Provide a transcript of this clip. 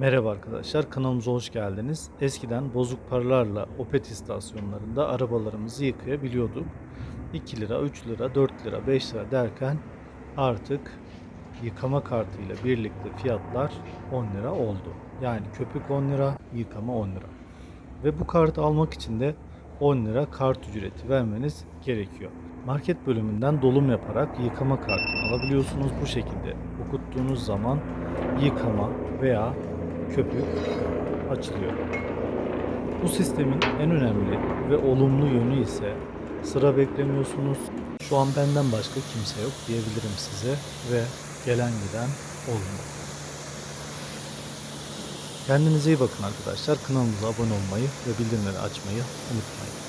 Merhaba arkadaşlar, kanalımıza hoş geldiniz. Eskiden bozuk paralarla Opet istasyonlarında arabalarımızı yıkayabiliyorduk. 2 lira, 3 lira, 4 lira, 5 lira derken artık yıkama kartıyla birlikte fiyatlar 10 lira oldu. Yani köpük 10 lira, yıkama 10 lira. Ve bu kartı almak için de 10 lira kart ücreti vermeniz gerekiyor. Market bölümünden dolum yaparak yıkama kartını alabiliyorsunuz. Bu şekilde okuttuğunuz zaman yıkama veya köpük açılıyor. Bu sistemin en önemli ve olumlu yönü ise sıra beklemiyorsunuz. Şu an benden başka kimse yok diyebilirim size ve gelen giden olmuyor. Kendinize iyi bakın arkadaşlar. Kanalımıza abone olmayı ve bildirimleri açmayı unutmayın.